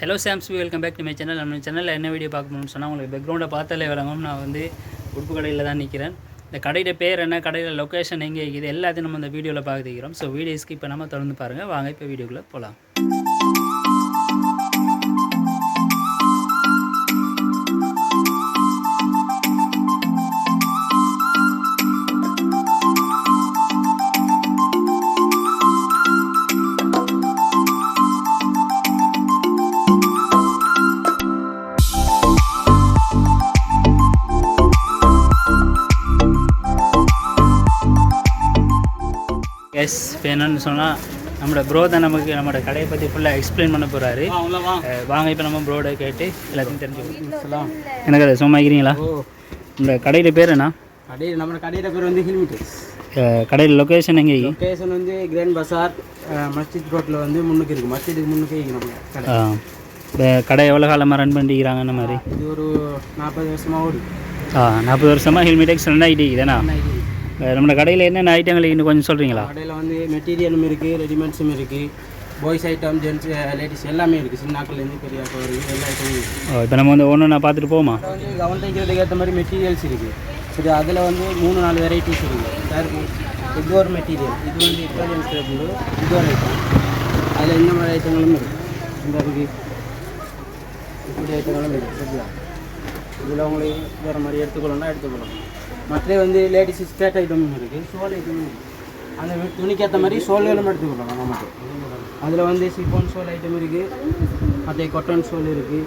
Hello Sam's welcome back to my channel நம்ம சேனலில் என்ன வீடியோ பார்க்கணும்னு சொன்னால் உங்களுக்கு பேக்ரவுண்டை பார்த்தாலே விளங்கும். நான் வந்து உடுப்பு கடையில் தான் நிற்கிறேன் இந்த கடையோட பேர் என்ன கடையில் லொக்கேஷன் எங்கே இருக்குது எல்லாத்தையும் நம்ம இந்த வீடியோவில் பார்த்துக்கிறோம். ஸோ வீடியோ ஸ்கிப் பண்ணாமல் தொடர்ந்து பாருங்கள் வாங்க இப்போ வீடியோக்குள்ளே போகலாம் எஸ் இப்போ என்னன்னு சொன்னால் நம்மளோட ப்ரோ தான் நமக்கு நம்மளோட கடையை பற்றி ஃபுல்லாக எக்ஸ்பிளைன் பண்ண போகிறாரு வாங்க இப்போ நம்ம ப்ரோட கேட்டு எல்லாத்தையும் தெரிஞ்சுக்கலாம் எனக்கு அதை சும்மா இருக்கிறீங்களா? ஓ. இந்த கடையோட பேர் என்ன? கடையில் நம்ம கடையில் பேர் வந்து ஹில்மிட்டஸ் அஹ் கடையில் லொக்கேஷன் எங்கே லொக்கேஷன் வந்து கிராண்ட் பசார் மஸ்ஜித் ரோட்டில் வந்து முன்னுக்கு இருக்குது மஸ்ஜிதுக்கு முன்னுக்கு இருக்கு நம்ம கடை. இந்த கடை எவ்வளோ காலமாக ரன் பண்ணிக்கிறாங்க அந்த மாதிரி? இது ஒரு நாற்பது வருஷமாக ஓடுது. ஆ நாற்பது வருஷமாக ஹெல்மெட்டெக்ஸ் ரன் ஆகிட்டு இருக்குதுண்ணா நம்ம கடையில் என்னென்ன ஐட்டங்கள் இன்னும் கொஞ்சம் சொல்கிறீங்களா கடையில் வந்து மெட்டீரியலும் இருக்குது ரெடிமேட்ஸும் இருக்குது பாய்ஸ் ஐட்டம் ஜென்ஸ் லேடிஸ் எல்லாமே இருக்குது சின்னாக்கள்லேருந்து பெரிய ஆட்கள் வரைக்கும் எல்லா ஐட்டமும் இருக்குது இப்போ நம்ம வந்து ஒன்று நான் பார்த்துட்டு போமா வந்து கவன் தைக்கிறதுக்கு ஏற்ற மாதிரி மெட்டீரியல்ஸ் இருக்குது சரி அதில் வந்து மூணு நாலு வெரைட்டிஸ் இருக்குது ஒரு மெட்டீரியல் இது வந்து இட்டாலியன் ஸ்டேபிள் இது ஒரு ஐட்டம் அதில் இந்த மாதிரி ஐட்டங்களும் இருக்குது இந்த இருக்குது இப்படி ஐட்டங்களும் இருக்குது சரியா? இதில் உங்களுக்கு வேறு மாதிரி எடுத்துக்கணும்னா எடுத்துக்கலாம் மற்ற வந்து லேடிஸ் ஸ்கேட் ஐட்டமும் இருக்குது ஷோல் ஐட்டமும் இருக்குது அந்த வி- துணிக்கு ஏற்ற மாதிரி ஷோல்களும் எடுத்துக்கலாம் நமக்கு அதில் வந்து சிஃபான் ஷோல் ஐட்டம் இருக்குது மற்ற கொட்டன் ஷோல் இருக்குது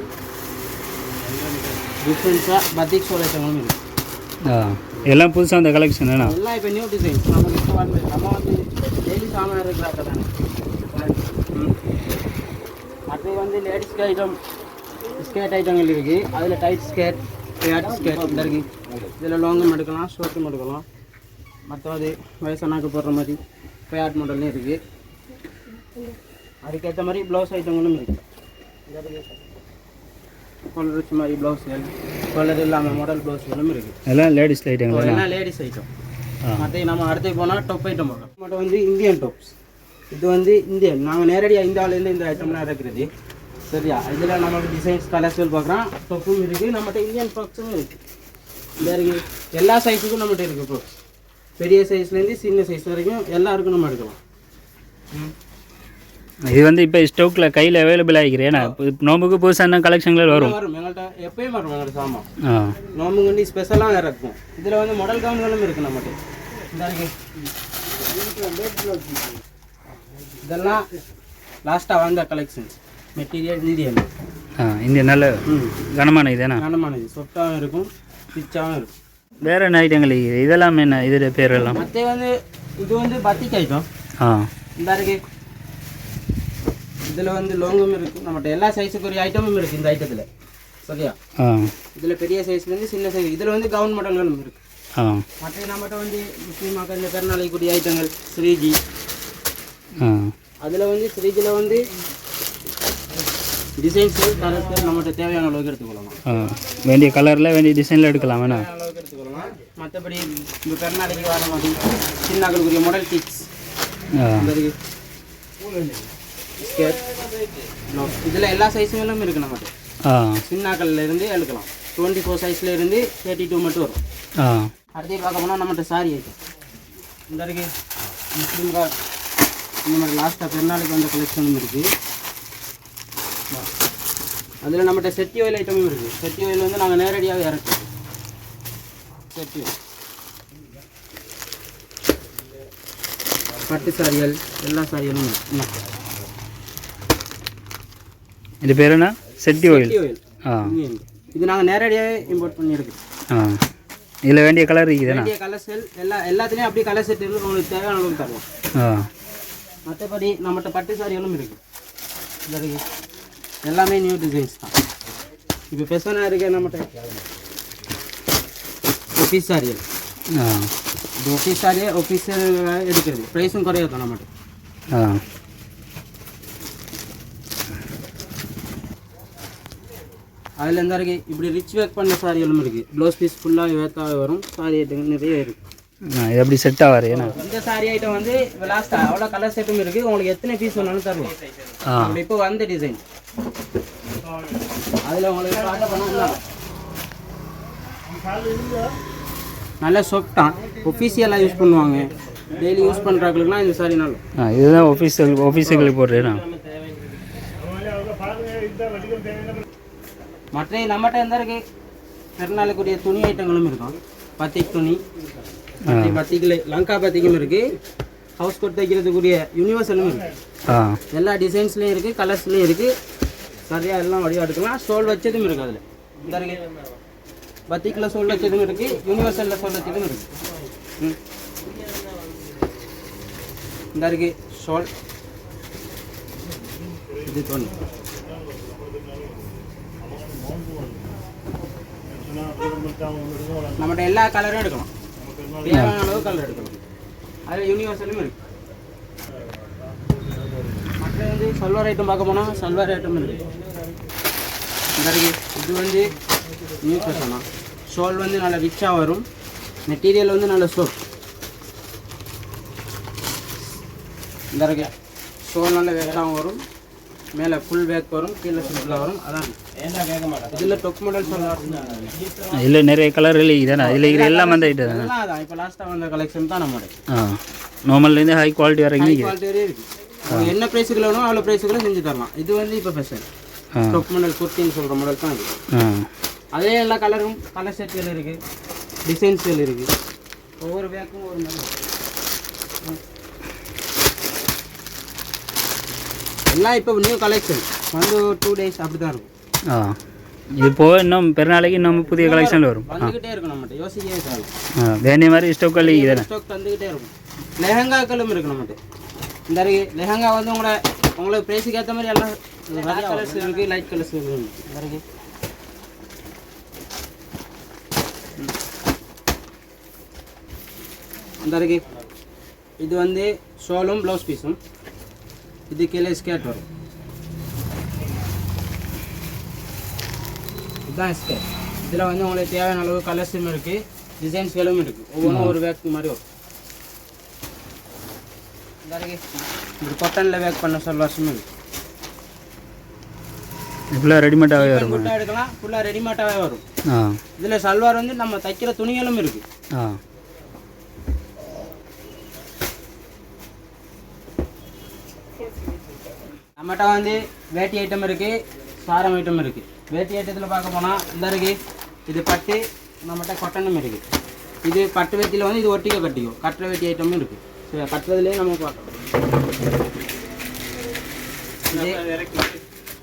டிஃப்ரெண்ட்ஸாக பத்திக் ஷோல் ஐட்டங்களும் இருக்குது எல்லாம் புதுசாக அந்த கலெக்ஷன் என்ன எல்லாம் இப்போ நியூ டிசைன் நமக்கு இப்போ வந்து நம்ம வந்து டெய்லி சாமான் இருக்கிறாங்க தானே. அடுத்து வந்து லேடிஸ்க்கு ஐட்டம் ஸ்கேட் ஐட்டங்கள் இருக்குது அதில் டைட் ஸ்கேட் ஸ்கேட் இந்த இருக்குது இதில் லாங்கும் எடுக்கலாம் ஷோர்ட்டும் எடுக்கலாம். மற்றது வயசானாக்கு போடுற மாதிரி பேட் மாடல்லையும் இருக்குது அதுக்கேற்ற மாதிரி ப்ளவுஸ் ஐட்டங்களும் இருக்குது கொலர் வச்ச மாதிரி ப்ளவுஸ்கள் கொலர் இல்லாமல் மாடல் ப்ளவுஸ்களும் இருக்குது எல்லாம் லேடிஸ் ஐட்டங்கள் எல்லாம் லேடிஸ் ஐட்டம் மற்ற நம்ம அடுத்து போனால் டொப் ஐட்டம் பார்க்கலாம் மட்டும் வந்து இந்தியன் டொப்ஸ் இது வந்து இந்தியன் நாங்கள் நேரடியாக இந்தியாவிலேருந்து இந்த ஐட்டம்லாம் இறக்குறது சரியா? இதில் நமக்கு டிசைன்ஸ் கலர்ஸ்கள் பார்க்குறோம் டொப்பும் இருக்குது நம்மகிட்ட இந்தியன் ப்ராக்ஸும் இருக்குது இந்த இருக்கு. எல்லா சைஸுக்கும் நம்மகிட்ட இருக்குது ப்ராக்ஸ் பெரிய சைஸ்லேருந்து சின்ன சைஸ் வரைக்கும் எல்லாருக்கும் நம்ம எடுக்கலாம். இது வந்து இப்போ ஸ்டோக்கில் கையில் அவைலபிள் ஆகிக்கிறேன் ஏன்னா இப்போ நோம்புக்கு புதுசாக கலெக்ஷன்கள் வரும்? வரும் எங்கள்கிட்ட எப்பயும் வரும் எங்கள்கிட்ட சாமான். ஆ. நோம்பு கண்டி ஸ்பெஷலாக இறக்கும் இதில் வந்து மாடல் கவுன்களும் இருக்குது நம்மகிட்ட. இதெல்லாம் லாஸ்ட்டாக வந்த கலெக்ஷன்ஸ் மெட்டீரியல் இந்தியன் ஆ இந்த நல்ல ம். கனமான இதுனா கனமானது. சொஃப்டாகவும் இருக்கும். பிச்சாகவும் இருக்கும் வேறு என்ன ஐட்டங்கள்? இதெல்லாம் என்ன? இதோட பேர் எல்லாம்? மற்ற வந்து இது வந்து பத்திக் ஐட்டம். ஆ. இந்த இருக்கு. இதில் வந்து லோங்கும் இருக்குது நம்மகிட்ட எல்லா சைஸுக்கு ஒரு ஐட்டமும் இருக்குது இந்த ஐட்டத்தில். சரியா? ஆ. இதில் பெரிய சைஸ்லேருந்து சின்ன சைஸ் இதில் வந்து கவுன் மாடல்களும் இருக்குது ஆ. மற்ற நம்மகிட்ட வந்து முஸ்லீம் மக்கள் இந்த பெருநாளைக்கு கூடிய ஐட்டங்கள் ஸ்ரீஜி. ஆ. அதில் வந்து ஸ்ரீஜில் வந்து டிசைன்ஸ் கலர்ஸ் நம்மகிட்ட தேவையான அளவுக்கு எடுத்துக்கொள்ளலாம். வேண்டிய கலரில் வேண்டிய டிசைனில் எடுக்கலாம் வேணா அளவுக்கு எடுத்துக்கொள்ளலாம். மற்றபடி இந்த பெருநாளைக்கு வர மாதிரி சின்னாக்களுக்குரிய மாடல் கிட்ஸ் இதில் எல்லா சைஸுங்களும் இருக்குது நம்மகிட்ட. சின்னாக்கள்ல இருந்து எடுக்கலாம். டுவெண்ட்டி ஃபோர் சைஸ்ல இருந்து தேர்ட்டி டூ மட்டும் வரும். அடுத்து பார்க்க போனால் நம்மகிட்ட சாரி ஐட்டம் இந்த இருக்கு. முஸ்லீம் கார்டு இந்த மாதிரி லாஸ்ட்டாக பெருநாளைக்கு வந்த கலெக்ஷனும் இருக்குது அதில் நம்மகிட்ட செட்டி ஆயில் ஐட்டமும் இருக்குது செட்டி ஆயில் வந்து நாங்கள் நேரடியாக இறக்குறோம். செட்டி oil. பட்டு சாரிகள் எல்லா சாரிகளும்? இது பேர் என்ன? செட்டி ஆயில் ஆயில் ஆ. இது நாங்கள் நேரடியாகவே இம்போர்ட் பண்ணி எடுக்கிறோம் இதில் வேண்டிய கலர் இருக்குதுண்ணா வேண்டிய கலர்ஸ்கள் எல்லா எல்லாத்துலேயும் அப்படியே கலர் செட் இருந்து உங்களுக்கு தேவையான அளவுக்கு தருவோம் மற்றபடி நம்மகிட்ட பட்டு சாரிகளும் இருக்கு. இந்த இருக்கு. எல்லாமே நியூ டிசைன்ஸ் தான். இப்போ பெசனாக இருக்க நம்மகிட்ட ஒஃபீஸ் ஆ. இது ஒஃபீஸ் சாரியே ஒஃபீஸ் எடுக்கிறது. ப்ரைஸும் குறையாது நம்மகிட்ட ஆ. அதில் எந்த இருக்கு இப்படி ரிச் ஒர்க் பண்ண சாரிகளும் இருக்குது ப்ளவுஸ் பீஸ் ஃபுல்லாக வேத்தாவே வரும். சாரி நிறைய இருக்குது அப்படி செட் ஆகாது ஏன்னா இந்த சாரி ஐட்டம் வந்து லாஸ்ட்டாக அவ்வளோ கலர் செட்டும் இருக்குது உங்களுக்கு எத்தனை பீஸ் வேணாலும் தருவோம் ஆ. இப்போ வந்த டிசைன் அதில் உங்களுக்கு காட்ட போனால் நல்ல சொப்டான் ஒஃபிஷியலாக யூஸ் பண்ணுவாங்க. டெய்லி யூஸ் பண்ணுறாங்களுக்குலாம் இந்த சாரி நல்லா ஆ இதுதான் ஆஃபீஸுக்கு ஆஃபீஸுகளுக்கு போடுறேன் மற்ற நம்மகிட்ட எந்த இருக்கு? பெருநாளுக்குரிய துணி ஐட்டங்களும் இருக்கும். பத்திக் துணி மற்ற பத்திக்கில் லங்கா பத்திக்கும் இருக்கு. ஹவுஸ் கோட் தைக்கிறதுக்குரிய யூனிவர்சலும் இருக்கு. ஆ. எல்லா டிசைன்ஸ்லையும் இருக்குது கலர்ஸ்லையும் இருக்குது சரியாக எல்லாம் வடிவா எடுக்கலாம் ஸ்டோல் வச்சதும் இருக்குது அதில். இந்த பத்திக்கில் ஸ்டோல் வச்சதும் இருக்குது யூனிவர்சலில் ஸ்டோல் வச்சதும் இருக்குது ம். இந்த இருக்கு ஷோல் இது தோணி நம்மகிட்ட எல்லா கலரும் எடுக்கலாம் தேவையான அளவு கலர் எடுக்கலாம் அதில் யூனிவர்சலும் இருக்கு. மற்ற வந்து சல்வார் ஐட்டம் பார்க்க போனால் சல்வார் ஐட்டம் இருக்கு. இந்த இருக்கு இது வந்து நியூ ஃபேஷனா ஷோல் வந்து நல்ல ரிச்சாக வரும். மெட்டீரியல் வந்து நல்ல சோப் இந்த இருக்கு ஷோல் நல்ல வேக்காகவும் வரும். மேலே ஃபுல் பேக் வரும் கீழே சிம்பிளாக வரும். அதான். இதில் டொக் மாடல் சல்வார் இதில் நிறைய கலர் இல்லைதானே இதில் இருக்கிற எல்லாம் வந்து ஐட்டம் தானே? எல்லாம் இப்போ லாஸ்ட்டாக வந்த கலெக்ஷன் தான் நம்மளோட. ஆ. நார்மல்லேருந்து ஹை குவாலிட்டி வரைக்கும் குவாலிட்டி வரையும் என்ன ப்ரைஸுக்கு வேணும் அவ்வளோ ப்ரைஸுக்குள்ள செஞ்சு தரலாம். இது வந்து இப்போ ஃபெஷன் டொக் மாடல் குர்த்தின்னு சொல்கிற மாடல் தான் இது. அதே எல்லா கலரும் கலர் செட்கள் இருக்குது டிசைன்ஸ்கள் இருக்குது ஒவ்வொரு பேக்கும் ஒரு மாதிரி எல்லாம் இப்போ நியூ கலெக்ஷன் வந்து டூ டேஸ் அப்படி தான் இருக்கும். ஆ. இது போக இன்னும் பெருநாளைக்கு இன்னும் புதிய கலெக்ஷன் வரும். வந்துக்கிட்டே இருக்கும் நம்மகிட்ட. யோசிக்கவே ஆ வேண்டிய மாதிரி ஸ்டோக் கல்லி தானே ஸ்டாக் வந்துக்கிட்டே இருக்கும் லெஹங்காக்களும் இருக்கு நம்மகிட்ட. இந்த லெஹங்கா வந்து உங்களை உங்களுக்கு ப்ரைஸுக்கு ஏற்ற மாதிரி எல்லாம் கலர்ஸ் இருக்குது லைட் கலர்ஸ் இருக்குது இந்த இருக்கு இந்த இருக்கு இது வந்து ஷோலும் ப்ளவுஸ் பீஸும் இது கீழே ஸ்கேர்ட் வரும். இதுதான் ஸ்கேர்ட் இதில் வந்து உங்களுக்கு தேவையான அளவு கலர்ஸும் இருக்குது டிசைன்ஸ்களும் இருக்குது ஒவ்வொன்றும் ஒரு பேக் மாதிரி வரும். இது கொட்டனில் பேக் பண்ண சல்வார்ஸும் இருக்குது ஃபுல்லாக ரெடிமேடாகவே வரும். ஃபுல்லாக எடுக்கலாம். ஃபுல்லாக ரெடிமேடாகவே வரும். இதில் சல்வார் வந்து நம்ம தைக்கிற துணிகளும் இருக்குது ஆ. நம்மகிட்ட வந்து வேட்டி ஐட்டம் இருக்குது சாரம் ஐட்டம் இருக்குது வேட்டி ஐட்டத்தில் பார்க்க போனால் இந்த இருக்கு இது பட்டு நம்மகிட்ட கொட்டனும் இருக்குது இது பட்டு வேட்டியில் வந்து இது ஒட்டிக்க கட்டிக்கும். கட்டுற வேட்டி ஐட்டமும் இருக்குது சரி கட்டுறதுலேயே நம்ம பார்க்கலாம் இது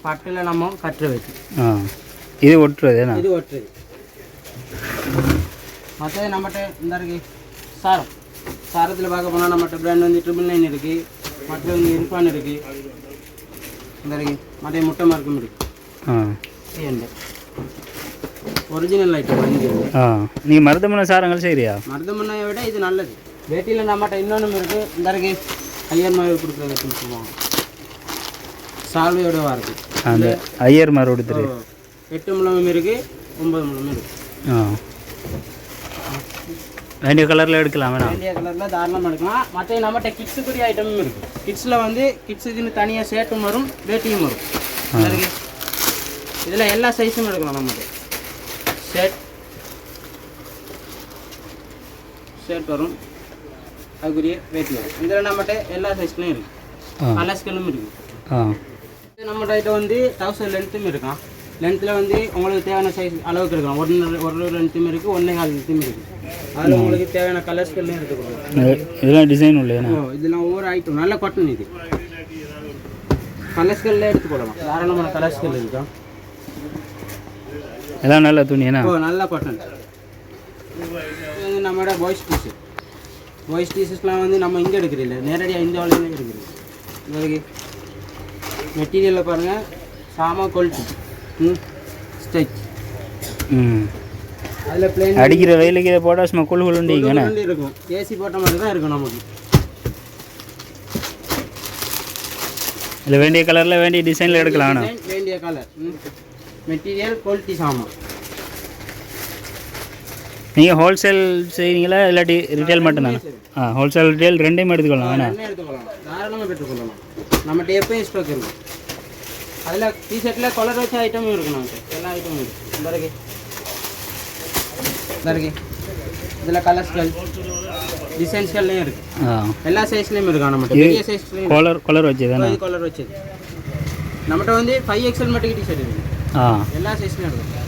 பட்டில் நம்ம கட்டுற வேட்டி. ஆ. இது ஒட்டுறது இது ஒட்டுறது. மற்றது நம்மகிட்ட இந்த இருக்கு சாரம். சாரத்தில் பார்க்க போனால் நம்மகிட்ட பிராண்ட் வந்து ட்ரிபிள் நைன் இருக்குது மற்ற வந்து இர்ஃபான் இருக்குது இந்த இருக்கு மற்ற முட்டை மார்க்கும் இருக்குது ஏண்டு? ஒரிஜினல் ஐட்டம் ஆ நீங்கள் மருதமனை சாரங்கள் செய்கிறியா மருதமனையை விட இது நல்லது. வேட்டியில் நம்மகிட்ட இன்னொன்று இருக்குது இந்த இருக்கு ஐயர் மாதிரி கொடுக்குறது சொல்லுவாங்க சால்வையோட இருக்குது அந்த ஐயர் மாதிரி கொடுத்துரு எட்டு முழமும் இருக்குது ஒன்பது முழமும் இருக்குது ஆ. வேண்டிய கலரில் எடுக்கலாம் வேணாம். வேண்டிய கலரில் தாராளமாக எடுக்கலாம். மற்ற நம்மகிட்ட கிட்ஸுக்குரிய ஐட்டமும் இருக்குது கிட்ஸில் வந்து கிட்ஸுக்குன்னு தனியாக ஷர்ட்டும் வரும் வேட்டியும் வரும். இதில் எல்லா சைஸும் எடுக்கலாம் நம்மகிட்ட ஷர்ட் ஷர்ட் வரும். அதுக்குரிய வேட்டி வரும். இதில் நம்மகிட்ட எல்லா சைஸ்லையும் இருக்குது ஆ. கலர்ஸ்களும் இருக்குது ஆ. இது நம்ம ஐட்டம் வந்து தௌசண்ட் லென்த்தும் இருக்கான் லென்த்தில் வந்து உங்களுக்கு தேவையான சைஸ் அளவுக்கு இருக்கலாம் ஒரு ஒரு லென்த்தும் இருக்குது ஒன்றே கால் லென்த்தும் இருக்குது அதில் உங்களுக்கு தேவையான எடுத்துக்கலாம் இது- இதெல்லாம் டிசைன் உள்ளேண்ணா ஓ இதெல்லாம் ஒவ்வொரு ஐட்டம் நல்ல காட்டன் இது. கலர்ஸ்கள்ல எடுத்துக்கொள்ளலாம் தாராளமான கலர்ஸ்கள் இருக்கா? எல்லாம் நல்ல துணி என்ன ஓ நல்ல காட்டன் இது நம்மளோட பாய்ஸ் பீஸு பாய்ஸ் பீசஸ்லாம் வந்து நம்ம இங்கே எடுக்கிறதில்ல. நேரடியாக இந்தியாவிலேயே எடுக்கிறது. இதுக்கு மெட்டீரியலில் பாருங்கள் சாமா குவாலிட்டி ம். ஸ்டெச் ம். அதில் பிளேன் அடிக்கிற வெயிலுக்கு போட்டால் சும்மா குழு குழுண்டிங்கண்ணே இருக்கும். ஏசி போட்ட மாதிரி தான் இருக்கும் நமக்கு. இல்லை வேண்டிய கலரில் வேண்டிய டிசைனில் எடுக்கலாம் வேண்டிய கலர் மெட்டீரியல் குவாலிட்டி சாமான். நீங்கள் ஹோல்சேல் செய்கிறீங்களா இல்லாட்டி ரிட்டைல் மட்டும்தானே? ஆ ஹோல்சேல் ரிட்டைல் ரெண்டையும் எடுத்துக்கலாம் வேணாம் என்ன எடுத்துக்கொள்ளலாம். தாராளமாக பெற்றுக்கொள்ளலாம். நம்மகிட்ட எப்பயும் ஸ்டாக் இருக்கும் அதில் டிஷர்ட்டில் கலர் வச்ச ஐட்டமும் இருக்கு நமக்கு. எல்லா ஐட்டமும் இருக்கு. இந்த இருக்கு இந்த இருக்கு இதில் கலர்ஸ்கள் டிசைன்ஸ்கள்லையும் இருக்கு. ஆ. எல்லா சைஸ்லையும் இருக்கா. நம்மகிட்ட பெரிய சைஸ்லையும் கலர் கலர் வச்சு தானே இது கலர் வச்சது. நம்மகிட்ட வந்து ஃபைவ் எக்ஸல் மட்டும் டிஷர்ட் இருக்கு. ஆ எல்லா சைஸ்லையும் இருக்கு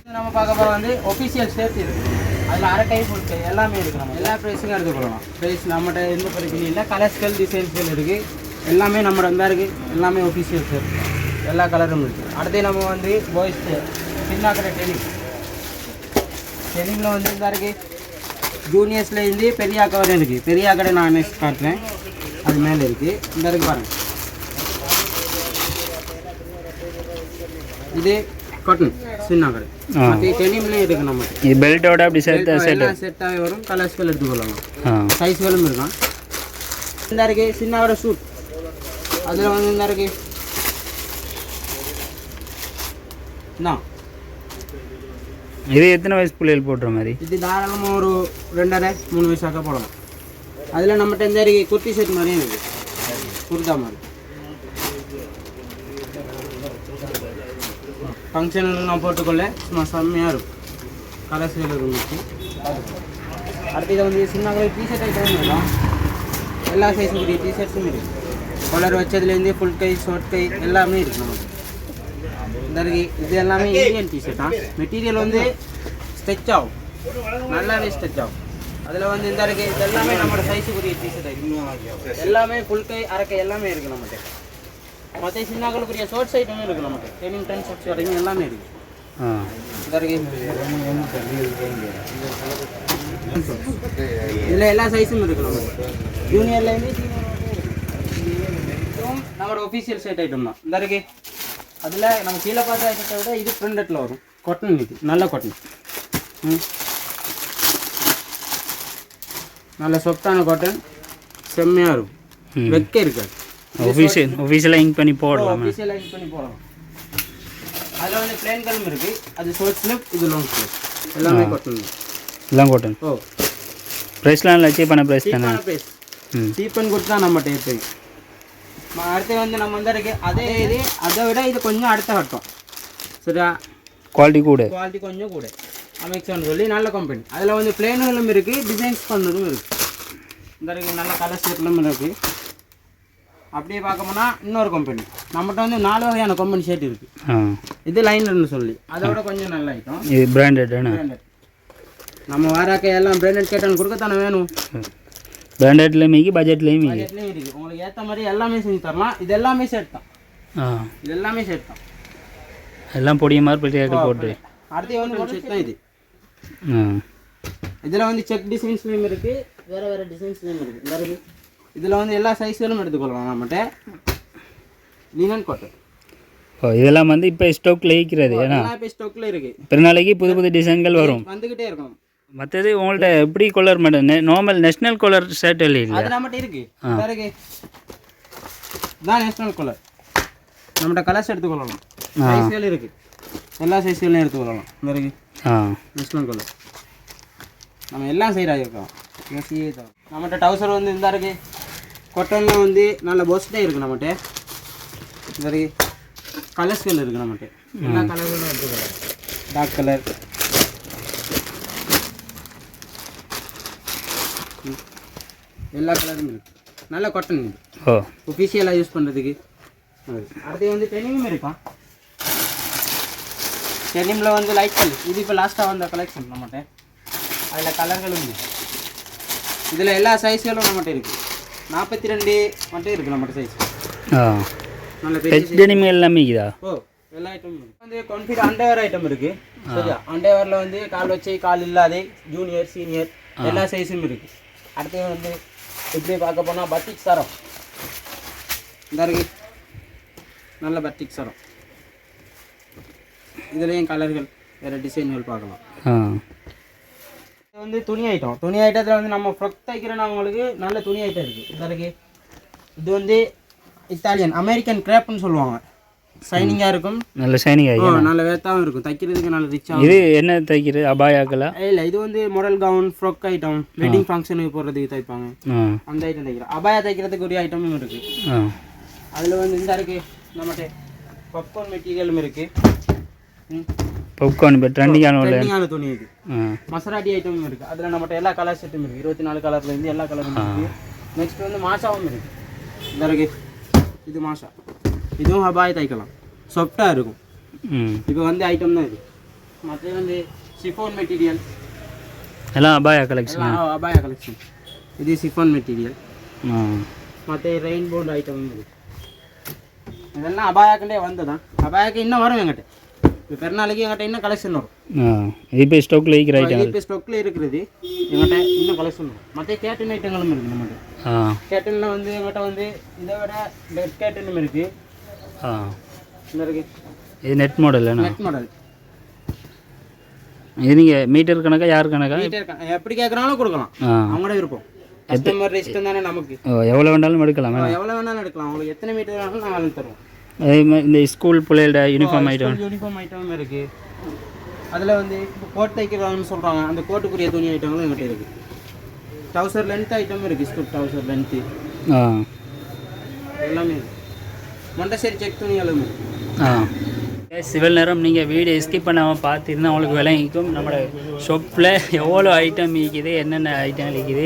இது நம்ம பார்க்க போகிற வந்து ஒஃபிஷியல் ஷர்ட் இருக்கு அதில் அரை கை ஃபுல் கை எல்லாமே இருக்கு நம்ம எல்லா ப்ரைஸுக்கும் எடுத்துக்கொள்ளலாம் ப்ரைஸ் நம்மகிட்ட எந்த பிரச்சனையும் இல்லை. கலர்ஸ்கள் டிசைன்ஸ்கள் இருக்குது எல்லாமே நம்மகிட்ட இருந்தா இருக்குது எல்லாமே ஒஃபிஷியல் ஷர்ட் எல்லா கலரும் இருக்குது அடுத்து நம்ம வந்து பாய்ஸ் சின்ன கடை டெனிம் டெனிமில் வந்து இருந்தா இருக்கு. ஜூனியர்ஸில் இருந்து பெரிய அக்கா வரையும் இருக்குது பெரிய கடை நான் நெக்ஸ்ட் காட்டுறேன். அது மேலே இருக்குது இந்த இருக்கு பாருங்க. இது காட்டன் சின்ன கடை ஆ. மற்ற டெனிம்லேயும் இருக்குது நம்மகிட்ட இது பெல்ட்டோட அப்படி செட் எல்லாம் செட்டாகவே வரும். கலர்ஸ்கள் எடுத்துக்கொள்ளலாம் சைஸ்களும் இருக்கும் இந்த இருக்கு சின்னவோட ஷூட் அதில் வந்து இந்த இருக்கு என்ன இது எத்தனை வயசு பிள்ளைகள் போடுற மாதிரி? இது தாராளமாக ஒரு ரெண்டரை மூணு வயசாக்க போடலாம். அதில் நம்மகிட்ட இந்த குர்த்தி செட் மாதிரியும் இருக்குது குர்தா மாதிரி. ஃபங்க்ஷனுக்கு போட்டுக்கொள்ள சும்மா செம்மையாக இருக்கும். கலர்ஸ்கள் இருந்துச்சு அடுத்து இதை வந்து சின்ன கலர் டிஷர்ட் ஐட்டம் இருக்கும் எல்லா சைஸும் கூடிய டிஷர்ட்ஸும் இருக்குது கலர் வச்சதுலேருந்து ஃபுல் கை ஷார்ட் கை எல்லாமே இருக்குது நமக்கு. இந்த இது எல்லாமே இந்தியன் டிஷர்ட் தான் மெட்டீரியல் வந்து ஸ்டெச் ஆகும். நல்லாவே ஸ்ட்ரெச் ஆகும். அதில் வந்து இந்த இருக்கு. இது எல்லாமே நம்மளோட சைஸுக்குரிய டிஷர்ட் எல்லாமே ஃபுல் கை அரைக்கை எல்லாமே இருக்குது நம்மகிட்ட மற்ற சின்னங்களுக்குரிய ஷார்ட்ஸ் ஐட்டமும் இருக்குது நம்மகிட்ட டெனிங் டென் ஷார்ட்ஸ் வரைக்கும் எல்லாமே இருக்குது இதில் எல்லா சைஸும் இருக்கு நமக்கு. ஜூனியர்லேருந்து இதுவும் நம்மளோட ஒஃபிஷியல் சைட் ஐட்டம் தான். இந்த இருக்கு. அதில் நம்ம கீழே பார்த்த ஐட்டத்தை விட இது பிரிண்டட்டில் வரும். காட்டன் இது. நல்ல காட்டன் ம். நல்ல சொப்டான காட்டன் செம்மையாக இருக்கும். வெக்க இருக்காது. ஒஃபிஷியல் ஒஃபிஷியலாக இங்க் பண்ணி போடலாம். ஒஃபிஷியல் லைன் பண்ணி போடலாம். அதில் வந்து பிளேன் கலம் இருக்குது அது ஷோர்ட் ஸ்லிப் இது லாங் ஸ்லிப் எல்லாமே காட்டன் எல்லாம் கோட்டன் ஓ. ப்ரைஸ்லாம் இல்லை சீப் பண்ண ப்ரைஸ் தானே? சீப்பான ப்ரைஸ் ம். சீப்பன் கொடுத்து தான் நம்ம டேப்பையும் அடுத்து வந்து நம்ம வந்து இருக்கு. அதே இது அதை விட இது கொஞ்சம் அடுத்த கட்டம். சரியா? குவாலிட்டி கூட. குவாலிட்டி கொஞ்சம் கூட. அமெக்சான் சொல்லி நல்ல கம்பெனி அதில் வந்து பிளேனுகளும் இருக்குது டிசைன்ஸ் பண்ணதும் இருக்குது இந்த நல்ல கலர் ஷர்ட்லும் இருக்குது அப்படியே பார்க்க போனால் இன்னொரு கம்பெனி நம்மகிட்ட வந்து நாலு வகையான கம்பெனி ஷர்ட் இருக்குது இது லைனர்னு சொல்லி. அதோட கொஞ்சம் நல்ல ஐட்டம் இது பிராண்டட் நம்ம வாராக்க எல்லாம் பிராண்டட் கேட்டாலும் கொடுக்கத்தானே வேணும்? பிராண்டட்லேயும் மீக்கி பட்ஜெட்லேயும் பட்ஜெட்லேயும் இருக்குது உங்களுக்கு ஏற்ற மாதிரி எல்லாமே செஞ்சு தரலாம். இது எல்லாமே ஷர்ட் தான். இது எல்லாமே ஷர்ட் தான். எல்லாம் பொடிய மாதிரி போட்டு அடுத்து வந்து ஷர்ட் தான் இது. ஆ. இதில் வந்து செக் டிசைன்ஸ்லேயும் இருக்குது வேறு வேறு டிசைன்ஸ்லேயும் இருக்குது இருக்கு. இதில் வந்து எல்லா சைஸ்களும் எடுத்துக்கொள்ளலாம் நம்மகிட்ட. லினன் காட்டன் ஓ இதெல்லாம் வந்து இப்போ ஸ்டாக்ல இருக்கிறது ஏன்னா? இப்போ ஸ்டாக்கில் இருக்குது பிறநாளைக்கு புது புது டிசைன்கள் வரும். வந்துக்கிட்டே இருக்கணும் மற்றது உங்கள்கிட்ட எப்படி colour madam normal national colour shirt இல்லை அது நம்மகிட்ட இருக்கு. இருக்கு தான் நேஷனல் கலர் நம்மகிட்ட கலர்ஸ் எடுத்துக்கொள்ளலாம். சைஸ்கள் இருக்குது எல்லா சைஸ்களையும் எடுத்துக்கொள்ளலாம். இந்த இருக்கு ஆ. நேஷனல் கலர் நம்ம எல்லாம் சைடாக இருக்கோம். நம்மகிட்ட டவுசர் வந்து இந்த இருக்கு. கொட்டனில் வந்து நல்ல பொஸ்டே இருக்குது நம்மகிட்ட. இந்த இருக்கு கலர்ஸ்கள் இருக்குது நம்மகிட்ட. எல்லா கலர்களும் எடுத்துக்கலாம். டார்க் கலர் எல்லா கலரும் இருக்குது நல்ல காட்டன் இது ஓ ஒஃபிஷியலாக யூஸ் பண்ணுறதுக்கு அடுத்து வந்து டெனிமும் இருக்கும் டெனிமில் வந்து லைட் கலர் இது இப்போ லாஸ்ட்டாக வந்த கலெக்ஷன் நம்மகிட்ட. அதில் கலர்களும் இருக்கு. இதில் எல்லா சைஸ்களும் நம்மகிட்ட இருக்குது நாற்பத்தி ரெண்டு மட்டும் இருக்குது நம்மகிட்ட சைஸ் ஆ. நல்ல டெனிம் எல்லாமே இதா? ஓ எல்லா ஐட்டமும் இருக்கு வந்து கான்ஃபிட் அண்டர்வேர் ஐட்டம் இருக்கு. சரியா? அண்டர்வேரில் வந்து கால் வச்சு கால் இல்லாதே ஜூனியர் சீனியர் எல்லா சைஸும் இருக்கு. அடுத்து வந்து இப்படி பார்க்க போனால் பட்டிக் சரம். இந்த இருக்கு. நல்ல பட்டிக் சரம். இதுலேயும் கலர்கள் வேறு டிசைன்கள் பார்க்கலாம். வந்து துணி ஐட்டம் துணி ஐட்டத்தில் வந்து நம்ம ஃப்ரொக் தைக்கிறவங்களுக்கு நல்ல துணி ஐட்டம் இருக்குது இந்த இருக்கு இது வந்து இத்தாலியன் அமெரிக்கன் கிரேப்னு சொல்லுவாங்க. ஷைனிங்காக இருக்கும். நல்ல ஷைனிங் ஆகி ஓ நல்ல வேத்தாவும் இருக்கும். தைக்கிறதுக்கு நல்ல ரிச்சாகவும் இது என்ன தைக்கிறது? அபாயாக்கலா இல்லை இது வந்து model gown frock item wedding ஃபங்க்ஷனுக்கு போடுறதுக்கு தைப்பாங்க. அந்த ஐட்டம் தைக்கிறோம். அபாயா தைக்கிறதுக்கு ஒரு ஐட்டமும் இருக்குது அதில் வந்து இந்த இருக்கு நம்மகிட்ட பப்கார்ன் மெட்டீரியலும் இருக்குது பாப்கார்ன் இப்போ ட்ரெண்டிங்கான உள்ள ட்ரெண்டிங்கான துணி இது மசராட்டி ஐட்டமும் இருக்குது அதில் நம்மகிட்ட எல்லா கலர் செட்டும் இருக்குது இருபத்தி நாலு கலர்லேருந்து எல்லா கலரும் இருக்குது நெக்ஸ்ட் வந்து மாஷாவும் இருக்குது இந்த இருக்கு. இது மாஷா இதுவும் ஹபாய் தைக்கலாம். சாஃப்டாக இருக்கும். இப்போ வந்து ஐட்டம் தான் இது. மற்றது வந்து சிஃபோன் மெட்டீரியல் எல்லாம் அபாயா கலெக்ஷன் அபாயா கலெக்ஷன் இது சிஃபோன் மெட்டீரியல் மற்ற ரெயின்போ ஐட்டம் இருக்குது இதெல்லாம் அபாயாக்குண்டே வந்ததான் அபாயாக்கு இன்னும் வரும் எங்கிட்ட இப்போ பெருநாளைக்கு எங்கிட்ட இன்னும் கலெக்ஷன் வரும். இப்போ ஸ்டாக்கில் இருக்கிற ஐட்டம் இப்போ ஸ்டாக்கில் இருக்கிறது எங்கிட்ட இன்னும் கலெக்ஷன் வரும். மற்ற கேட்டன் ஐட்டங்களும் இருக்குது நம்மகிட்ட. ஆ. கேட்டனில் வந்து எங்கிட்ட வந்து இதை விட பெட் கேட்டனும் இருக்குது ஆ. இந்த இருக்கு? இது நெட் மாடல் நெட் மாடல் இது நீங்கள் மீட்டர் கணக்கா யார் கணக்கா? எப்படி கேட்குறாலும் கொடுக்கலாம். அவங்களோட விருப்பம். கஸ்டமர் இஷ்டம் தானே நமக்கு. எவ்வளோ வேண்டாலும் எடுக்கலாம் எவ்வளோ வேணாலும் எடுக்கலாம். அவங்களுக்கு எத்தனை மீட்டர் வேணாலும் நாங்கள் தருவோம். அதே மாதிரி இந்த ஸ்கூல் பிள்ளைகளோட யூனிஃபார்ம் ஐட்டம் யூனிஃபார்ம் ஐட்டமும் இருக்குது அதில் வந்து இப்போ கோட் தைக்கிறாங்கன்னு சொல்கிறாங்க அந்த கோட்டுக்குரிய துணி ஐட்டங்களும் எங்கிட்ட இருக்குது டவுசர் லென்த் ஐட்டம் இருக்குது ஸ்கூல் டவுசர் லென்த்து ஆ. எல்லாமே மொண்டசேரி செக் துணி எல்லாமே. ஆ. சிவில் நேரம். நீங்கள் வீடியோ ஸ்கிப் பண்ணாமல் பார்த்துருந்தா உங்களுக்கு விளங்கிக்கும் நம்மளோட ஷாப்பில் எவ்வளோ ஐட்டம் இருக்குது என்னென்ன ஐட்டம் இருக்குது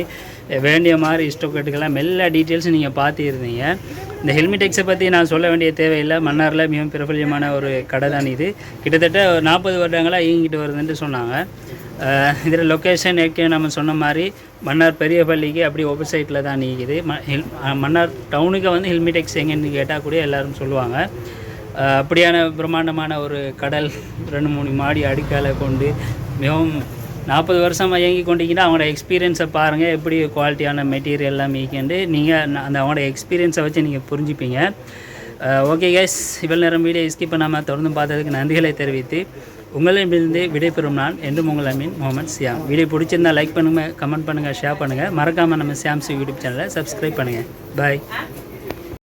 வேண்டிய மாதிரி ஸ்டாக் எடுக்கலாம். எல்லா டீட்டெயில்ஸும் நீங்கள் பார்த்துருந்தீங்க. இந்த ஹெல்மெட் எக்ஸை பற்றி நான் சொல்ல வேண்டிய தேவையில்லை. மன்னாரில் மிகவும் பிரபல்யமான ஒரு கடை தான் இது. கிட்டத்தட்ட ஒரு நாற்பது வருடங்களாக இயங்கிட்டு வருதுன்ட்டு சொன்னாங்க. இதில் லொக்கேஷன் ஏற்கனவே நம்ம சொன்ன மாதிரி மன்னார் பெரிய பள்ளிக்கு அப்படி ஆப்போசைட்டில் தான் நீக்குது ம ஹெல் மன்னார் டவுனுக்கு வந்து ஹெல்மெட் எக்ஸ் கேட்டால் கூட எல்லோரும் சொல்லுவாங்க. அப்படியான பிரம்மாண்டமான ஒரு கடல் ரெண்டு மூணு மாடி அடுக்கால கொண்டு மிகவும் நாற்பது வருஷமாக இயங்கி கொண்டீங்கன்னா அவங்களோட எக்ஸ்பீரியன்ஸை பாருங்கள் எப்படி குவாலிட்டியான மெட்டீரியல் எல்லாம் மீக்கண்டு நீங்கள் அந்த அவங்களோட எக்ஸ்பீரியன்ஸை வச்சு நீங்கள் புரிஞ்சுப்பீங்க. ஓகே கைஸ் இவ்வளோ நேரம் வீடியோ ஸ்கிப் பண்ணாமல் தொடர்ந்து பார்த்ததுக்கு நன்றிகளை தெரிவித்து உங்களிடமிருந்து விடைபெறும் நான் என்றும் உங்கள் அமீன் முகமது சியாம். வீடியோ பிடிச்சிருந்தா லைக் பண்ணுங்கள் கமெண்ட் பண்ணுங்கள் ஷேர் பண்ணுங்கள் மறக்காமல் நம்ம சியாம்சி யூடியூப் சேனலை சப்ஸ்கிரைப் பண்ணுங்கள் பாய்